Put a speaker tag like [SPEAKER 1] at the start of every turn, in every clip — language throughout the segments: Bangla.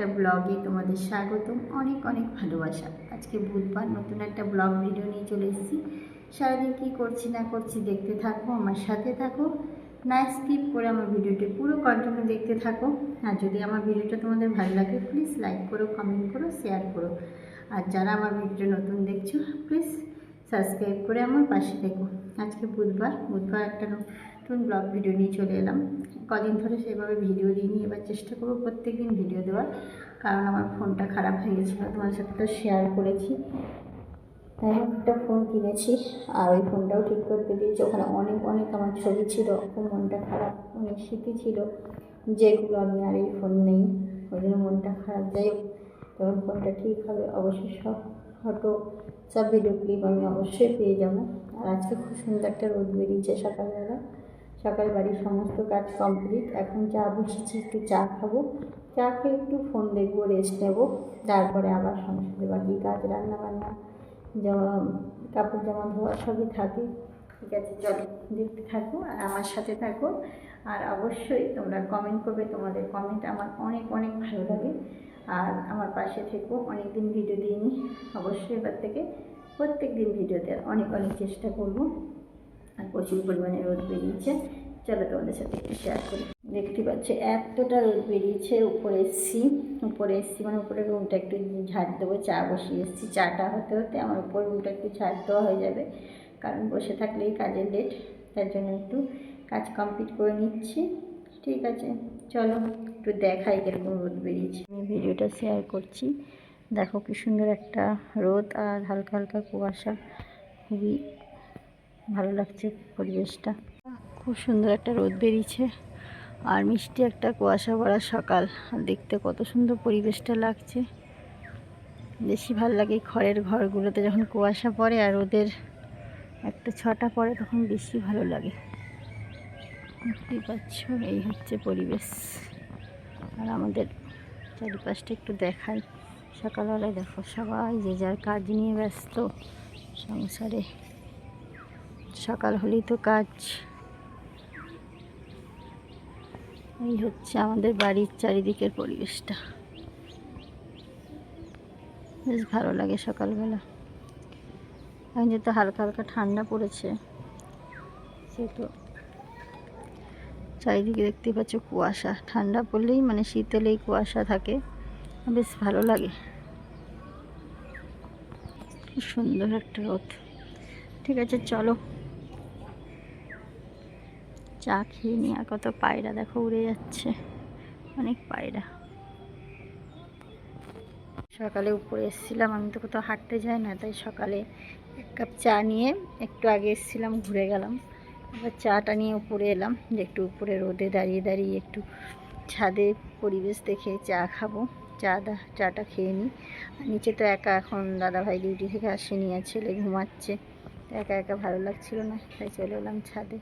[SPEAKER 1] একটা ব্লগে তোমাদের স্বাগতম। অনেক অনেক ভালোবাসা। আজকে বুধবার নতুন একটা ব্লগ ভিডিও নিয়ে চলে এসেছি। সারাদিন কী করছি না করছি দেখতে থাকো, আমার সাথে থাকো। না স্কিপ করে আমার ভিডিওটি পুরো কন্টিনিউ দেখতে থাকো। আর যদি আমার ভিডিওটা তোমাদের ভালো লাগে প্লিজ লাইক করো কমেন্ট করো শেয়ার করো। আর যারা আমার ভিডিও নতুন দেখছ প্লিজ সাবস্ক্রাইব করে আমার পাশে থেকো। আজকে বুধবার বুধবার একটা নতুন ব্লগ ভিডিও নিয়ে চলে এলাম। কদিন ধরে সেভাবে ভিডিও দিইনি, এবার চেষ্টা করব প্রত্যেক দিন ভিডিও দেওয়ার। কারণ আমার ফোনটা খারাপ হয়ে গেছিল তোমার সাথে তো শেয়ার করেছি। তাই একটা ফোন কিনেছি, আর ওই ফোনটাও ঠিক করতে দিয়েছি। ওখানে অনেক অনেক আমার ছবি ছিল মনটা খারাপ, অনেক স্মৃতি ছিল। যেগুলো আমি আর এই ফোন নেই, ওই জন্য মনটা খারাপ। যাই হোক তখন ফোনটা ঠিক হবে অবশ্যই সব ফটো সব ভিডিও ক্লিপ আমি অবশ্যই পেয়ে যাব। আর আজকে খুব সুন্দর একটা রোদ বেরিয়েছে সকালবেলা। সকাল বাড়ির সমস্ত কাজ কমপ্লিট। এখন চা বসেছি, একটু চা খাব। চা খেয়ে একটু ফোন দেখব রেস্ট নেব। তারপরে আবার সংসারে বাকি কাজ রান্না বান্না কাপড় জামা ধোয়া সবই থাকে। ঠিক আছে, চলো, দেখতে থাকো আর আমার সাথে থাকো। আর অবশ্যই তোমরা কমেন্ট করবে, তোমাদের কমেন্ট আমার অনেক অনেক ভালো লাগে। আর আমার পাশে থেকো অনেক দিন ভিডিও দিইনি। অবশ্যই এবার থেকে প্রত্যেক দিন ভিডিও দেওয়ার অনেক অনেক চেষ্টা করব। আর প্রচুর পরিমাণে রোদ বেরিয়েছে। চলো তোমাদের সাথে একটু শেয়ার করি। দেখতে পাচ্ছি, এতটা রোদ বেরিয়েছে, উপরে এসছি। উপরে এসছি মানে উপরে রুমটা একটু ঝাড় দেবো, চা বসিয়ে এসছি। চাটা হতে হতে আমার উপর রুমটা একটু ঝাড় দেওয়া হয়ে যাবে। কারণ বসে থাকলেই কাজের লেট তার জন্য একটু কাজ কমপ্লিট করে নিচ্ছি। ঠিক আছে, চলো একটু দেখাই কীরকম রোদ বেরিয়েছে। আমি ভিডিওটা শেয়ার করছি। দেখো কি সুন্দর একটা রোদ আর হালকা হালকা কুয়াশা। খুবই ভালো লাগছে পরিবেশটা। খুব সুন্দর একটা রোদ বেরিয়েছে আর মিষ্টি একটা কুয়াশা পড়া সকাল। দেখতে কত সুন্দর পরিবেশটা লাগছে। বেশি ভালো লাগে খড়ের ঘরগুলোতে যখন কুয়াশা পড়ে আর ওদের একটা ছটা পড়ে তখন বেশি ভালো লাগে। দেখতেই পাচ্ছ, এই হচ্ছে পরিবেশ। আর আমাদের চারিপাশটা একটু দেখাই। সকালবেলায় দেখো সবাই যে যার কাজ নিয়ে ব্যস্ত সংসারে। সকাল হলেই তো কাজ। এই হচ্ছে আমাদের বাড়ির চারিদিকের পরিবেশটা। বেশ ভালো লাগে সকালবেলা। এখন যেহেতু হালকা হালকা ঠান্ডা পড়েছে, সেহেতু চারিদিকে দেখতে পাচ্ছ কুয়াশা। ঠান্ডা পড়লেই মানে শীতলেই কুয়াশা থাকে, বেশ ভালো লাগে। খুব সুন্দর একটা রথ ঠিক আছে, চলো। চা খেয়ে নিয়ে আর কত পায়রা, দেখো উড়ে যাচ্ছে। অনেক পায়রা। সকালে উপরে এসেছিলাম, আমি তো কোথাও হাঁটতে যাই না, তাই সকালে এক কাপ চা নিয়ে একটু আগে এসেছিলাম, ঘুরে গেলাম। এবার চাটা নিয়ে উপরে এলাম, যে একটু উপরে রোদে দাঁড়িয়ে দাঁড়িয়ে একটু ছাদে পরিবেশ দেখে চা খাব। চা দা, চাটা খেয়ে নিই। নিচে তো একা এখন দাদাভাই ডিউটি থেকে আসেনি, আর ছেলে ঘুমাচ্ছে। একা একা ভালো লাগছিল না, তাই চলে এলাম ছাদে।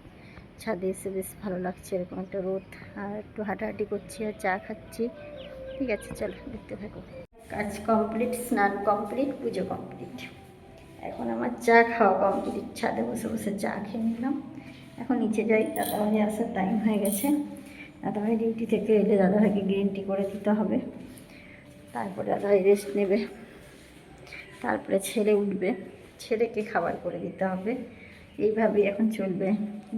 [SPEAKER 1] ছাদে এসে বেশ ভালো লাগছে এরকম একটা রোদ। আর একটু হাঁটাহাঁটি করছি আর চা খাচ্ছি। ঠিক আছে, চলো দেখতে থাকো। কাজ কমপ্লিট স্নান কমপ্লিট পুজো কমপ্লিট এখন আমার চা খাওয়া কমপ্লিট ছাদে বসে বসে চা খেয়ে নিলাম। এখন নিচে যাই দাদাভাই আসার টাইম হয়ে গেছে। দাদাভাই ডিউটি থেকে এলে দাদাভাইকে গ্রিন টি করে দিতে হবে। তারপরে দাদাভাই রেস্ট নেবে। তারপরে ছেলে উঠবে। ছেলেকে খাবার করে দিতে হবে। এইভাবেই এখন চলবে।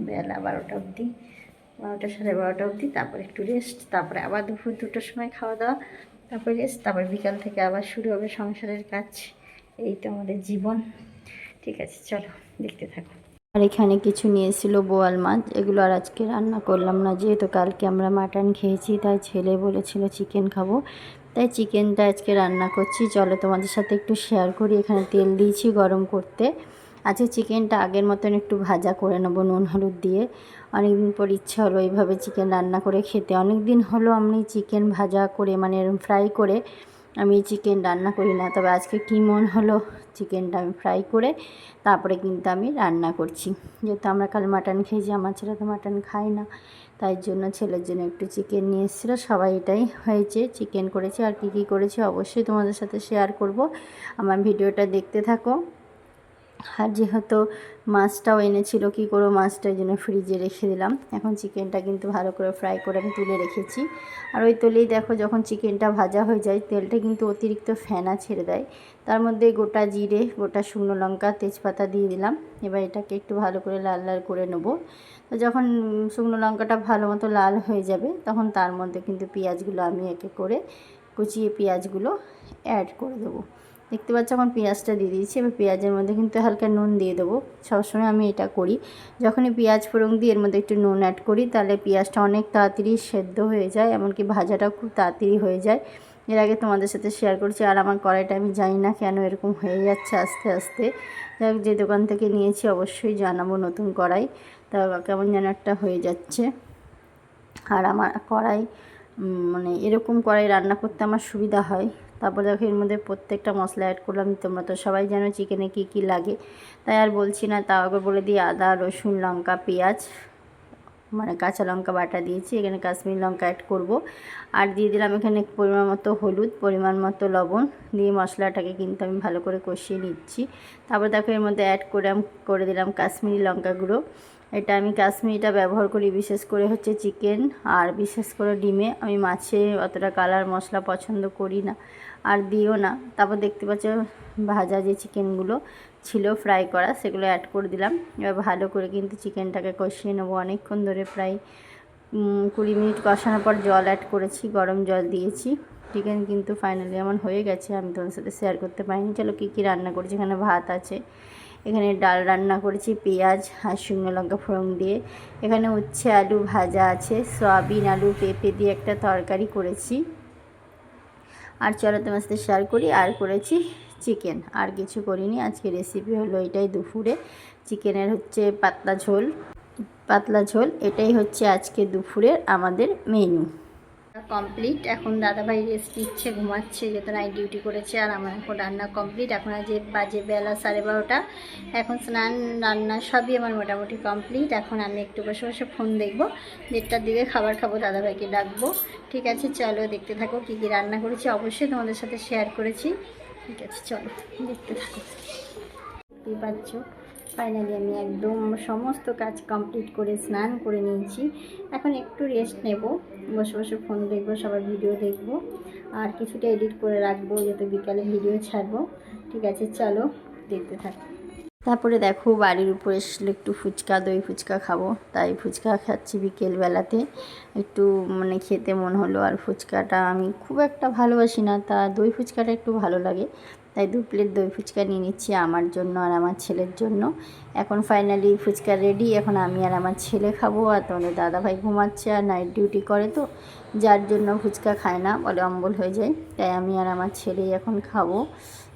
[SPEAKER 1] বেলা বারোটা অবধি। বারোটা সাড়ে বারোটা অবধি, তারপরে একটু রেস্ট তারপরে আবার দুপুর দুটোর সময় খাওয়া দাওয়া, তারপরে রেস্ট তারপর বিকাল থেকে আবার শুরু হবে সংসারের কাজ। এই তো আমাদের জীবন। ঠিক আছে, চলো, দেখতে থাকো। আর এখানে কিছু নিয়েছিল বোয়াল মাছ, এগুলো আর আজকে রান্না করলাম না, যেহেতু কালকে আমরা মাটন খেয়েছি, তাই ছেলে বলেছিল চিকেন খাব। তাই চিকেনটা আজকে রান্না করছি। চলো তোমাদের সাথে একটু শেয়ার করি। এখানে তেল দিয়েছি গরম করতে। আজকে চিকেনটা আগের মতন একটু ভাজা করে নেব নুন, হলুদ দিয়ে। অনেক দিন পর ইচ্ছা হলো এইভাবে চিকেন রান্না করে খেতে। অনেক দিন হলো আমি চিকেন ভাজা করে মানে ফ্রাই করে আমি চিকেন রান্না করি না। তবে আজকে কী মন হলো চিকেনটা আমি ফ্রাই করে তারপরে কিন্তু আমি রান্না করছি। যেহেতু আমরা কাল মাটন খেয়েছি, আমার ছেলে তো মাটন খাই না। তাই জন্য ছেলের জন্য একটু চিকেন নিয়ে এসেছিল। সবাই এটাই হয়েছে, চিকেন করেছে আর কী কী করেছে অবশ্যই তোমাদের সাথে শেয়ার করব। আমার ভিডিওটা দেখতে থাকো। আর যেহেতু মাছটাও এনেছিল, কী করব, মাছটা ওই জন্য ফ্রিজে রেখে দিলাম। এখন চিকেনটা কিন্তু ভালো করে ফ্রাই করে আমি তুলে রেখেছি। আর ওই তেলেই দেখো যখন চিকেনটা ভাজা হয়ে যায়, তেলটা কিন্তু অতিরিক্ত ফেনা ছেড়ে দেয়। তার মধ্যে গোটা জিরে, গোটা শুকনো লঙ্কা, তেজপাতা দিয়ে দিলাম। এবার এটাকে একটু ভালো করে লাল লাল করে নেব। তো যখন শুকনো লঙ্কাটা ভালো মতো লাল হয়ে যাবে, তখন তার মধ্যে কিন্তু পেঁয়াজগুলো আমি একে করে কুচিয়ে পেঁয়াজগুলো অ্যাড করে দেবো। দেখতে পাচ্ছ এখন পেঁয়াজটা দিয়ে দিয়েছি। এবার পেঁয়াজের মধ্যে কিন্তু হালকা নুন দিয়ে দেবো। সবসময় আমি এটা করি। যখনই পেঁয়াজ ফোড়ন দিই এর মধ্যে একটু নুন অ্যাড করি, তাহলে পেঁয়াজটা অনেক তাড়াতাড়ি সেদ্ধ হয়ে যায়, এমনকি ভাজাটাও খুব তাড়াতাড়ি হয়ে যায়। এর আগে তোমাদের সাথে শেয়ার করছি, আর আমার কড়াইটা আমি জানি না কেন এরকম হয়ে যাচ্ছে আস্তে আস্তে। যাই যে দোকান থেকে নিয়েছি অবশ্যই জানাব নতুন কড়াই। তা কেমন যেন একটা হয়ে যাচ্ছে। আর আমার কড়াই মানে এরকম কড়াই রান্না করতে আমার সুবিধা হয়। তারপর দেখো এর মধ্যে প্রত্যেকটা মশলা অ্যাড করলাম। তোমরা তো সবাই জানো চিকেনে কী কী লাগে। তাই আর বলছি না, তাও আগে বলে দিই, আদা, রসুন, লঙ্কা, পেঁয়াজ মানে কাঁচা লঙ্কা বাটা দিয়েছি। এখানে কাশ্মীর লঙ্কা অ্যাড করব। আর দিয়ে দিলাম এখানে পরিমাণ মতো হলুদ, পরিমাণ মতো লবণ। দিয়ে মশলাটাকে কিন্তু আমি ভালো করে কষিয়ে নিচ্ছি। তারপর দেখো এর মধ্যে অ্যাড করে করে দিলাম কাশ্মীরি লঙ্কা গুঁড়ো। এটা আমি কাশ্মীরিটা ব্যবহার করি বিশেষ করে হচ্ছে চিকেন আর বিশেষ করে ডিমে। আমি মাছে অতটা কালার মশলা পছন্দ করি না। আর দিও না। তারপর দেখতে পাচ্ছ ভাজা যে চিকেনগুলো ছিল ফ্রাই করা, সেগুলো অ্যাড করে দিলাম। এবার ভালো করে কিন্তু চিকেনটাকে কষিয়ে নেব অনেকক্ষণ ধরে প্রায় কুড়ি মিনিট কষানোর পর জল অ্যাড করেছি, গরম জল দিয়েছি। চিকেন কিন্তু ফাইনালি আমার হয়ে গেছে, আমি তোমার সাথে শেয়ার করতে পারিনি। চলো কী কী রান্না করেছি, এখানে ভাত আছে, এখানে ডাল রান্না করেছি, পেঁয়াজ আর শুকনো লঙ্কা ফোড়ন দিয়ে। এখানে উচ্ছে আলু ভাজা আছে, সয়াবিন আলু পেঁপে দিয়ে একটা তরকারি করেছি। আর চলো তোমার সাথে শেয়ার করি, আর করেছি চিকেন আর কিছু করিনি, আজকে রেসিপি হলো এটাই দুপুরে। চিকেনের হচ্ছে পাতলা ঝোল পাতলা ঝোল, এটাই হচ্ছে আজকে দুপুরের আমাদের মেনু কমপ্লিট। এখন দাদাভাই রেস্ট নিচ্ছে, ঘুমাচ্ছে যেহেতু নাইট ডিউটি করেছে, আর আমার এখন রান্না কমপ্লিট। এখন যে বাজে বেলা সাড়ে বারোটা। এখন স্নান, রান্না সবই আমার মোটামুটি কমপ্লিট। এখন আমি একটু বসে বসে ফোন দেখব। দেড়টার দিকে খাবার খাব, দাদাভাইকে ডাকবো। ঠিক আছে, চলো দেখতে থাকো কী কী রান্না করেছি। অবশ্যই তোমাদের সাথে শেয়ার করেছি। ঠিক আছে, চলো দেখতে থাকো। দেখতেই ফাইনালি আমি একদম সমস্ত কাজ কমপ্লিট করে স্নান করে নিয়েছি। এখন একটু রেস্ট নেব। বসে বসে ফোন দেখব, সবার ভিডিও দেখব। আর কিছুটা এডিট করে রাখব, যাতে বিকালে ভিডিও ছাড়বো। ঠিক আছে, চলো, দেখতে থাকো। তারপরে দেখো, বাড়ির উপরে এসলে একটু ফুচকা, দই ফুচকা খাব। তাই ফুচকা খাচ্ছি বিকেলবেলাতে। একটু মানে খেতে মন হলো। আর ফুচকাটা আমি খুব একটা ভালোবাসি না। তা দই ফুচকাটা একটু ভালো লাগে। তাই দু প্লেট দই ফুচকা নিয়ে নিচ্ছি আমার জন্য আর আমার ছেলের জন্য। এখন ফাইনালি ফুচকা রেডি এখন আমি আর আমার ছেলে খাব আর তোমাদের দাদাভাই ঘুমাচ্ছে আর নাইট ডিউটি করে তো, যার জন্য ফুচকা খায় না বলে অম্বল হয়ে যায়, তাই আমি আর আমার ছেলেই এখন খাব।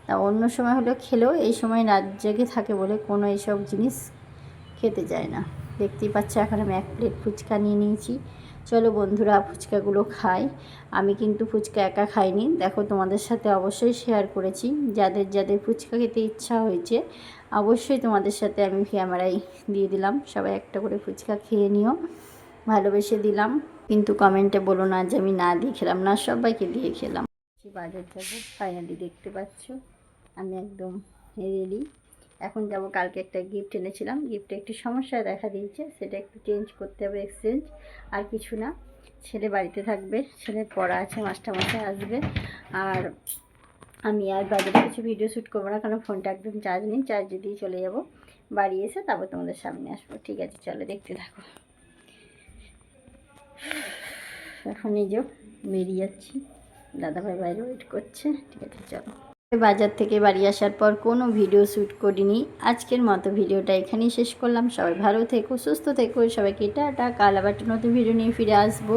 [SPEAKER 1] তা অন্য সময় হলেও খেলেও এই সময় রাত জেগে থাকে বলে কোনো এইসব জিনিস খেতে যায় না। দেখতেই পাচ্ছে এখন আমি এক প্লেট ফুচকা নিয়ে নিয়েছি। চলো বন্ধুরা, ফুচকাগুলো খাই। আমি কিন্তু ফুচকা একা খাইনি। দেখো, তোমাদের সাথে অবশ্যই শেয়ার করেছি। যাদের যাদের ফুচকা খেতে ইচ্ছা হয়েছে, অবশ্যই তোমাদের সাথে আমি ক্যামেরায় দিয়ে দিলাম। সবাই একটা করে ফুচকা খেয়ে নিও। ভালোবেসে দিলাম। কিন্তু কমেন্টে বলো না যে আমি না দিয়ে খেলাম না, সবাইকে দিয়ে খেলাম। বাজার যাব। ফাইনালি দেখতে পাচ্ছ, আমি একদম রেডি এখন যাব, কালকে একটা গিফট এনেছিলাম। গিফটে একটু সমস্যা দেখা দিয়েছে, সেটা একটু চেঞ্জ করতে হবে এক্সচেঞ্জ আর কিছু না। ছেলে বাড়িতে থাকবে, ছেলের পড়া আছে, মাস্টারমশাই আসবে। আর আমি আর বাজারে কিছু ভিডিও শ্যুট করব না, কারণ ফোনটা একদম চার্জ নেই। চার্জ দিয়ে চলে যাব। বাড়ি এসে তারপর তোমাদের সামনে আসব। ঠিক আছে, চলো দেখতে থাকো। এখন এই যে বেরিয়ে যাচ্ছি। দাদাভাই বাইরে ওয়েট করছে। ঠিক আছে, চলো। বাজার থেকে বাড়ি আসার পর কোনো ভিডিও শ্যুট করিনি। আজকের মতো ভিডিওটা এখানেই শেষ করলাম। সবাই ভালো থেকো, সুস্থ থেকো। সবাইকে টাটা। কাল আবার নতুন ভিডিও নিয়ে ফিরে আসব।